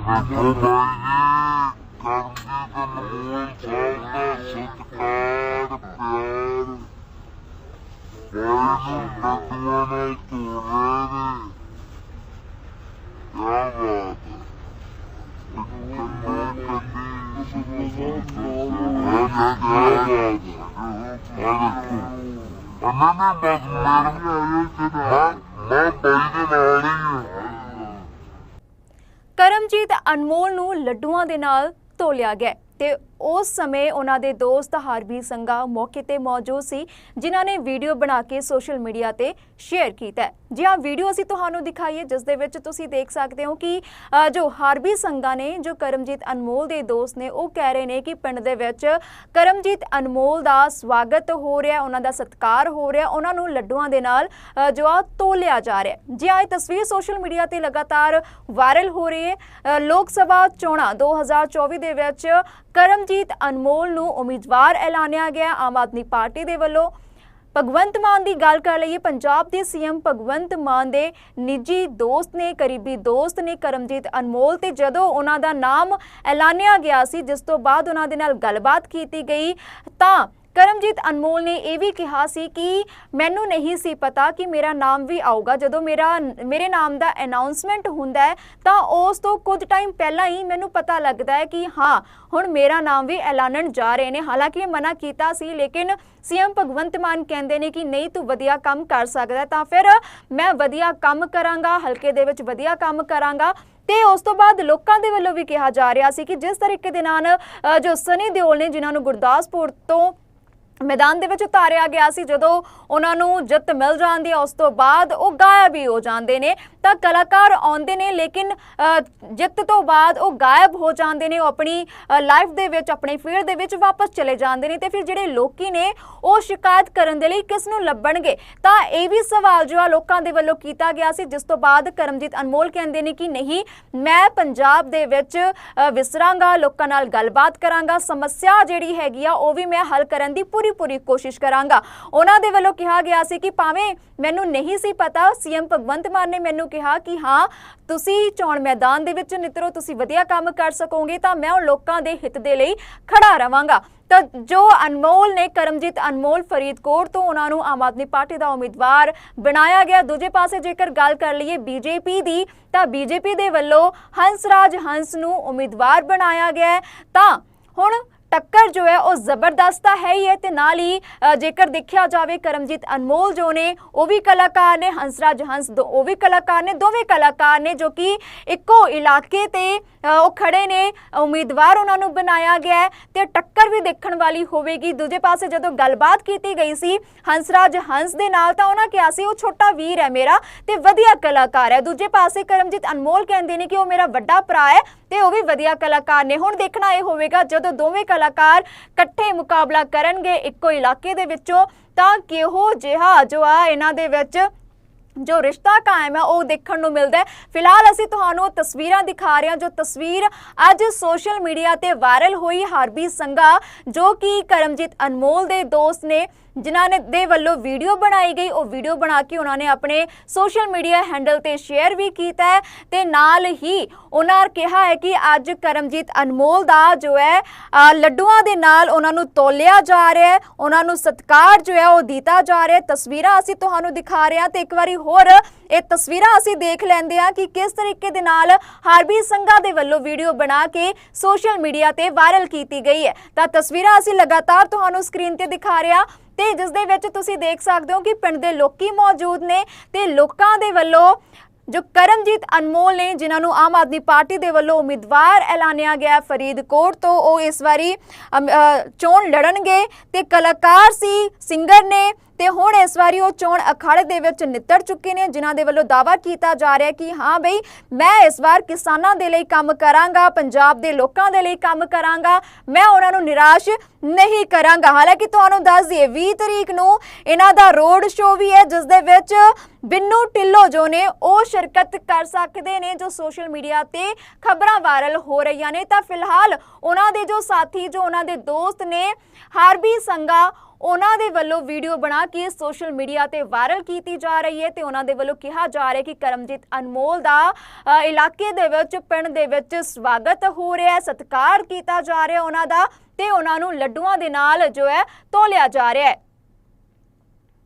ਦੇਖੋ ਬਾਈ ਜੀ ਕਰਮਜੀਤ ਅਨਮੋਲ ਨੂੰ ਲੱਡੂਆਂ ਦੇ ਨਾਲ ਤੋਲਿਆ ਗਿਆ ਤੇ ਉਸ ਸਮੇਂ ਉਹਨਾਂ ਦੇ ਦੋਸਤ ਹਾਰਬੀ ਸੰਗਾ ਮੌਕੇ ਤੇ ਮੌਜੂਦ ਸੀ, ਜਿਨ੍ਹਾਂ ਨੇ ਵੀਡੀਓ ਬਣਾ ਕੇ ਸੋਸ਼ਲ ਮੀਡੀਆ ਤੇ ਸ਼ੇਅਰ ਕੀਤਾ ਹੈ। ਜੀ ਹਾਂ, ਵੀਡੀਓ ਅਸੀਂ ਤੁਹਾਨੂੰ ਦਿਖਾਈਏ, ਜਿਸ ਦੇ ਵਿੱਚ ਤੁਸੀਂ ਦੇਖ ਸਕਦੇ ਹੋ ਕਿ ਜੋ ਹਾਰਬੀ ਸੰਗਾ ਨੇ, ਜੋ ਕਰਮਜੀਤ ਅਨਮੋਲ ਦੇ ਦੋਸਤ ਨੇ, ਉਹ ਕਹਿ ਰਹੇ ਨੇ ਕਿ ਪਿੰਡ ਦੇ ਵਿੱਚ ਕਰਮਜੀਤ ਅਨਮੋਲ ਦਾ ਸਵਾਗਤ ਹੋ ਰਿਹਾ, ਉਹਨਾਂ ਦਾ ਸਤਿਕਾਰ ਹੋ ਰਿਹਾ, ਉਹਨਾਂ ਨੂੰ ਲੱਡੂਆਂ ਦੇ ਨਾਲ ਜੋ ਆ ਤੋਲਿਆ ਜਾ ਰਿਹਾ ਜੀ ਹਾਂ, ਇਹ ਤਸਵੀਰ ਸੋਸ਼ਲ ਮੀਡੀਆ ਤੇ ਲਗਾਤਾਰ ਵਾਇਰਲ ਹੋ ਰਹੀ ਹੈ ਲੋਕ ਸਭਾ ਚੋਣਾਂ 2024 ਦੇ ਵਿੱਚ ਕਰਮ ਕਰਮਜੀਤ ਅਨਮੋਲ ਨੂੰ ਉਮੀਦਵਾਰ ਐਲਾਨਿਆ ਗਿਆ। ਆਮ ਆਦਮੀ ਪਾਰਟੀ ਦੇ ਵੱਲੋਂ ਭਗਵੰਤ ਮਾਨ ਦੀ ਗੱਲ ਕਰ ਲਈਏ। ਪੰਜਾਬ ਦੇ ਸੀਐਮ ਭਗਵੰਤ ਮਾਨ ਦੇ ਨਿੱਜੀ ਦੋਸਤ ਨੇ, ਕਰੀਬੀ ਦੋਸਤ ਨੇ ਕਰਮਜੀਤ ਅਨਮੋਲ ਤੇ ਜਦੋਂ ਉਹਨਾਂ ਦਾ ਨਾਮ ਐਲਾਨਿਆ ਗਿਆ ਸੀ, ਜਿਸ ਤੋਂ ਬਾਅਦ ਉਹਨਾਂ ਦੇ ਨਾਲ ਗੱਲਬਾਤ ਕੀਤੀ ਗਈ, ਤਾਂ ਕਰਮਜੀਤ ਅਨਮੋਲ ਨੇ ਇਹ ਵੀ ਕਿਹਾ ਸੀ ਕਿ ਮੈਨੂੰ ਨਹੀਂ ਸੀ ਪਤਾ ਕਿ ਮੇਰਾ ਨਾਮ ਵੀ ਆਊਗਾ। ਜਦੋਂ ਮੇਰਾ, ਮੇਰੇ ਨਾਮ ਦਾ ਅਨਾਉਂਸਮੈਂਟ ਹੁੰਦਾ ਹੈ, ਤਾਂ ਉਸ ਤੋਂ ਕੁਝ ਟਾਈਮ ਪਹਿਲਾਂ ਹੀ ਮੈਨੂੰ ਪਤਾ ਲੱਗਦਾ ਹੈ ਕਿ ਹਾਂ, ਹੁਣ ਮੇਰਾ ਨਾਮ ਵੀ ਐਲਾਨਣ ਜਾ ਰਹੇ ਨੇ। ਹਾਲਾਂਕਿ ਇਹ ਮਨਾ ਕੀਤਾ ਸੀ, ਲੇਕਿਨ ਸੀਐਮ ਭਗਵੰਤ ਮਾਨ ਕਹਿੰਦੇ ਨੇ ਕਿ ਨਹੀਂ, ਤੂੰ ਵਧੀਆ ਕੰਮ ਕਰ ਸਕਦਾ ਤਾਂ ਫਿਰ ਮੈਂ ਵਧੀਆ ਕੰਮ ਕਰਾਂਗਾ, ਹਲਕੇ ਦੇ ਵਿੱਚ ਵਧੀਆ ਕੰਮ ਕਰਾਂਗਾ। ਤੇ ਉਸ ਤੋਂ ਬਾਅਦ ਲੋਕਾਂ ਦੇ ਵੱਲੋਂ ਵੀ ਕਿਹਾ ਜਾ ਰਿਹਾ ਸੀ ਕਿ ਜਿਸ ਤਰੀਕੇ ਦੇ ਨਾਲ ਜੋ ਸਨੀ ਦਿਓਲ ਨੇ, ਜਿਨ੍ਹਾਂ ਨੂੰ ਗੁਰਦਾਸਪੁਰ ਤੋਂ ਮੈਦਾਨ ਦੇ ਵਿੱਚ ਉਤਾਰਿਆ ਗਿਆ ਸੀ। ਜਦੋਂ ਉਹਨਾਂ ਨੂੰ ਜਿੱਤ ਮਿਲ ਜਾਂਦੀ ਹੈ, ਉਸ ਤੋਂ ਬਾਅਦ ਉਹ ਗਾਇਬ ਹੀ ਹੋ ਜਾਂਦੇ ਨੇ। ਤਾਂ ਕਲਾਕਾਰ ਆਉਂਦੇ ਨੇ, ਲੇਕਿਨ ਜਿੱਤ ਤੋਂ ਬਾਅਦ ਉਹ ਗਾਇਬ ਹੋ ਜਾਂਦੇ ਨੇ। ਉਹ ਆਪਣੀ ਲਾਈਫ ਦੇ ਵਿੱਚ, ਆਪਣੇ ਫੀਲਡ ਦੇ ਵਿੱਚ ਵਾਪਸ ਚਲੇ ਜਾਂਦੇ ਨੇ। ਤੇ ਫਿਰ ਜਿਹੜੇ ਲੋਕੀ ਨੇ, ਉਹ ਸ਼ਿਕਾਇਤ ਕਰਨ ਦੇ ਲਈ ਕਿਸ ਨੂੰ ਲੱਭਣਗੇ? ਤਾਂ ਇਹ ਵੀ ਸਵਾਲ ਜੋ ਆ ਲੋਕਾਂ ਦੇ ਵੱਲੋਂ ਕੀਤਾ ਗਿਆ ਸੀ, ਜਿਸ ਤੋਂ ਬਾਅਦ ਕਰਮਜੀਤ ਅਨਮੋਲ ਕਹਿੰਦੇ ਨੇ ਕਿ ਨਹੀਂ, ਮੈਂ ਪੰਜਾਬ ਦੇ ਵਿੱਚ ਵਿਸਰਾਂਗਾ, ਲੋਕਾਂ ਨਾਲ ਗੱਲਬਾਤ ਕਰਾਂਗਾ। ਸਮੱਸਿਆ ਜਿਹੜੀ ਹੈਗੀ ਆ, ਉਹ ਵੀ ਮੈਂ ਹੱਲ ਕਰਨ ਦੀ ਪੂਰੀ ਪੂਰੀ ਕੋਸ਼ਿਸ਼ ਕਰਾਂਗਾ। ਉਹਨਾਂ ਦੇ ਵੱਲੋਂ ਕਿਹਾ ਗਿਆ ਸੀ ਕਿ ਭਾਵੇਂ ਮੈਨੂੰ ਨਹੀਂ ਸੀ ਪਤਾ, ਸੀਐਮ ਭਗਵੰਤ ਮਾਨ ਨੇ ਮੈਨੂੰ ਕਿਹਾ ਕਿ ਹਾਂ, ਤੁਸੀਂ ਚੋਣ ਮੈਦਾਨ ਦੇ ਵਿੱਚ ਨਿਤਰੋ, ਤੁਸੀਂ ਵਧੀਆ ਕੰਮ ਕਰ ਸਕੋਗੇ ਤਾਂ ਮੈਂ ਉਹ ਲੋਕਾਂ ਦੇ ਹਿੱਤ ਦੇ ਲਈ ਖੜਾ ਰਵਾਂਗਾ। ਤਾਂ ਜੋ ਅਨਮੋਲ ਨੇ ਕਰਮਜੀਤ ਅਨਮੋਲ ਫਰੀਦਕੋਟ ਤੋਂ ਉਹਨਾਂ ਨੂੰ ਆਮ ਆਦਮੀ ਪਾਰਟੀ ਦਾ ਉਮੀਦਵਾਰ ਬਣਾਇਆ ਗਿਆ। ਦੂਜੇ ਪਾਸੇ ਜੇਕਰ ਗੱਲ ਕਰ ਲਈਏ ਬੀਜੇਪੀ ਦੀ, ਤਾਂ ਬੀਜੇਪੀ ਦੇ ਵੱਲੋਂ ਹੰਸਰਾਜ ਹੰਸ ਨੂੰ ਉਮੀਦਵਾਰ ਬਣਾਇਆ ਗਿਆ ਤਾਂ ਹੁਣ ਟੱਕਰ ਜੋ ਹੈ ਉਹ ਜ਼ਬਰਦਸਤ ਤਾਂ ਹੈ ਹੀ ਹੈ ਤੇ ਨਾਲ ਹੀ ਜੇਕਰ ਦੇਖਿਆ ਜਾਵੇ ਕਰਮਜੀਤ ਅਨਮੋਲ ਜੋ ਨੇ, ਉਹ ਵੀ ਕਲਾਕਾਰ ਨੇ, ਹੰਸਰਾਜ ਹੰਸ ਦੋ, ਉਹ ਵੀ ਕਲਾਕਾਰ ਨੇ, ਦੋਵੇਂ ਕਲਾਕਾਰ ਨੇ ਜੋ ਕਿ ਇੱਕੋ ਇਲਾਕੇ ਤੇ ਉਹ ਖੜੇ ਨੇ, ਉਮੀਦਵਾਰ ਉਹਨਾਂ ਨੂੰ ਬਣਾਇਆ ਗਿਆ ਹੈ ਤੇ ਟੱਕਰ ਵੀ ਦੇਖਣ ਵਾਲੀ ਹੋਵੇਗੀ। ਦੂਜੇ ਪਾਸੇ ਜਦੋਂ ਗੱਲਬਾਤ ਕੀਤੀ ਗਈ ਸੀ ਹੰਸਰਾਜ ਹੰਸ ਦੇ ਨਾਲ ਤਾਂ ਉਹਨਾਂ ਕਿਹਾ ਸੀ, ਉਹ ਛੋਟਾ ਵੀਰ ਹੈ ਮੇਰਾ ਤੇ ਵਧੀਆ ਕਲਾਕਾਰ ਹੈ। ਦੂਜੇ ਪਾਸੇ ਕਰਮਜੀਤ ਅਨਮੋਲ ਕਹਿੰਦੇ ਨੇ ਕਿ ਉਹ ਮੇਰਾ ਵੱਡਾ ਭਰਾ ਹੈ ਤੇ ਉਹ ਵੀ ਵਧੀਆ ਕਲਾਕਾਰ ਨੇ। ਹੁਣ ਦੇਖਣਾ ਇਹ ਹੋਵੇਗਾ ਜਦੋਂ ਦੋਵੇਂ ਕਲਾਕਾਰ ਇਕੱਠੇ ਮੁਕਾਬਲਾ ਕਰਨਗੇ ਇੱਕੋ ਇਲਾਕੇ ਦੇ ਵਿੱਚੋਂ, ਤਾਂ ਕਿਹੋ ਜਿਹਾ ਜੋ ਆ ਇਹਨਾਂ ਦੇ ਵਿੱਚ ਜੋ ਰਿਸ਼ਤਾ ਕਾਇਮ ਹੈ, ਉਹ ਦੇਖਣ ਨੂੰ ਮਿਲਦਾ ਹੈ। ਫਿਲਹਾਲ ਅਸੀਂ ਤੁਹਾਨੂੰ ਤਸਵੀਰਾਂ ਦਿਖਾ ਰਹੇ ਹਾਂ। ਜੋ ਤਸਵੀਰ ਅੱਜ ਸੋਸ਼ਲ ਮੀਡੀਆ ਤੇ ਵਾਇਰਲ ਹੋਈ ਹਰਬੀ ਸੰਗਾ ਜੋ ਕਿ ਕਰਮਜੀਤ ਅਨਮੋਲ ਦੇ ਦੋਸਤ ਨੇ, ਜਿਨ੍ਹਾਂ ਨੇ ਦੇ ਵੱਲੋਂ ਵੀਡੀਓ ਬਣਾਈ ਗਈ। ਉਹ ਵੀਡੀਓ ਬਣਾ ਕੇ ਉਹਨਾਂ ਨੇ ਆਪਣੇ ਸੋਸ਼ਲ ਮੀਡੀਆ ਹੈਂਡਲ ਤੇ ਸ਼ੇਅਰ ਵੀ ਕੀਤਾ ਹੈ ਤੇ ਨਾਲ ਹੀ ਉਹਨਾਂ ਕਿਹਾ ਹੈ ਕਿ ਅੱਜ ਕਰਮਜੀਤ ਅਨਮੋਲ ਦਾ ਜੋ ਹੈ ਲੱਡੂਆਂ ਦੇ ਨਾਲ ਉਹਨਾਂ ਨੂੰ ਤੋਲਿਆ ਜਾ ਰਿਹਾ ਹੈ। ਉਹਨਾਂ ਨੂੰ ਸਤਿਕਾਰ ਜੋ ਹੈ, ਉਹ ਦਿੱਤਾ ਜਾ ਰਿਹਾ ਹੈ। ਤਸਵੀਰਾਂ ਅਸੀਂ ਤੁਹਾਨੂੰ ਦਿਖਾ ਰਹੇ ਹਾਂ ਤੇ ਇੱਕ ਵਾਰੀ ਹੋਰ ਇਹ ਤਸਵੀਰਾਂ ਅਸੀਂ ਦੇਖ ਲੈਂਦੇ ਹਾਂ ਕਿ ਕਿਸ ਤਰੀਕੇ ਦੇ ਨਾਲ ਹਾਰਬੀ ਸੰਘਾ ਦੇ ਵੱਲੋਂ ਵੀਡੀਓ ਬਣਾ ਕੇ ਸੋਸ਼ਲ ਮੀਡੀਆ ਤੇ ਵਾਇਰਲ ਕੀਤੀ ਗਈ ਹੈ। ਤਾਂ ਤਸਵੀਰਾਂ ਅਸੀਂ ਲਗਾਤਾਰ ਤੁਹਾਨੂੰ ਸਕਰੀਨ ਤੇ ਦਿਖਾ ਰਹੇ ਹਾਂ ਤੇ ਜਿਸ ਦੇ ਵਿੱਚ ਤੁਸੀਂ ਦੇਖ ਸਕਦੇ ਹੋ ਕਿ ਪਿੰਡ ਦੇ ਲੋਕੀ ਮੌਜੂਦ ਨੇ ਤੇ ਲੋਕਾਂ ਦੇ ਵੱਲੋਂ ਜੋ ਕਰਮਜੀਤ ਅਨਮੋਲ ਨੇ, ਜਿਨ੍ਹਾਂ ਨੂੰ ਆਮ ਆਦਮੀ ਪਾਰਟੀ ਦੇ ਵੱਲੋਂ ਉਮੀਦਵਾਰ ਐਲਾਨਿਆ ਗਿਆ ਫਰੀਦਕੋਟ ਤੋਂ, ਉਹ ਇਸ ਵਾਰੀ ਚੋਣ ਲੜਨਗੇ ਤੇ ਕਲਾਕਾਰ ਸੀ, ਸਿੰਗਰ ਨੇ ਤੇ ਹੁਣ ਇਸ ਵਾਰੀ ਉਹ ਚੋਣ ਅਖਾੜੇ ਦੇ ਵਿੱਚ ਨਿੱਤਰ ਚੁੱਕੇ ਨੇ, ਜਿਨ੍ਹਾਂ ਦੇ ਵੱਲੋਂ ਦਾਵਾ ਕੀਤਾ ਜਾ ਰਿਹਾ ਕਿ ਹਾਂ ਬਈ, ਮੈਂ ਇਸ ਵਾਰ ਕਿਸਾਨਾਂ ਦੇ ਲਈ ਕੰਮ ਕਰਾਂਗਾ, ਪੰਜਾਬ ਦੇ ਲੋਕਾਂ ਦੇ ਲਈ ਕੰਮ ਕਰਾਂਗਾ, ਮੈਂ ਉਹਨਾਂ ਨੂੰ ਨਿਰਾਸ਼ ਨਹੀਂ ਕਰਾਂਗਾ। ਹਾਲਾਂਕਿ ਤੁਹਾਨੂੰ ਦੱਸ ਦਈਏ 20 ਤਰੀਕ ਨੂੰ ਇਹਨਾਂ ਦਾ ਰੋਡ ਸ਼ੋਅ ਵੀ ਹੈ, ਜਿਸ ਦੇ ਵਿੱਚ ਬਿੰਨੂ ਢਿੱਲੋਂ ਜੋ ਨੇ, ਉਹ ਸ਼ਿਰਕਤ ਕਰ ਸਕਦੇ ਨੇ, ਜੋ ਸੋਸ਼ਲ ਮੀਡੀਆ ਤੇ ਖਬਰਾਂ ਵਾਇਰਲ ਹੋ ਰਹੀਆਂ ਨੇ। ਤਾਂ ਫਿਲਹਾਲ ਉਹਨਾਂ ਦੇ ਜੋ ਸਾਥੀ, ਜੋ ਉਹਨਾਂ ਦੇ ਦੋਸਤ ਨੇ, ਹਾਰਬੀ ਸੰਗਾ ਉਹਨਾਂ ਦੇ ਵੱਲੋਂ ਵੀਡੀਓ ਬਣਾ ਕੇ ਸੋਸ਼ਲ ਮੀਡੀਆ ਤੇ ਵਾਇਰਲ ਕੀਤੀ ਜਾ ਰਹੀ ਹੈ ਤੇ ਉਹਨਾਂ ਦੇ ਵੱਲੋਂ ਕਿਹਾ ਜਾ ਰਿਹਾ ਕਿ ਕਰਮਜੀਤ ਅਨਮੋਲ ਦਾ ਇਲਾਕੇ ਦੇ ਵਿੱਚ, ਪਿੰਡ ਦੇ ਵਿੱਚ ਸਵਾਗਤ ਹੋ ਰਿਹਾ ਹੈ, ਸਤਿਕਾਰ ਕੀਤਾ ਜਾ ਰਿਹਾ ਉਹਨਾਂ ਦਾ ਤੇ ਉਹਨਾਂ ਨੂੰ ਲੱਡੂਆਂ ਦੇ ਨਾਲ ਜੋ ਹੈ ਤੋਲਿਆ ਜਾ ਰਿਹਾ ਹੈ।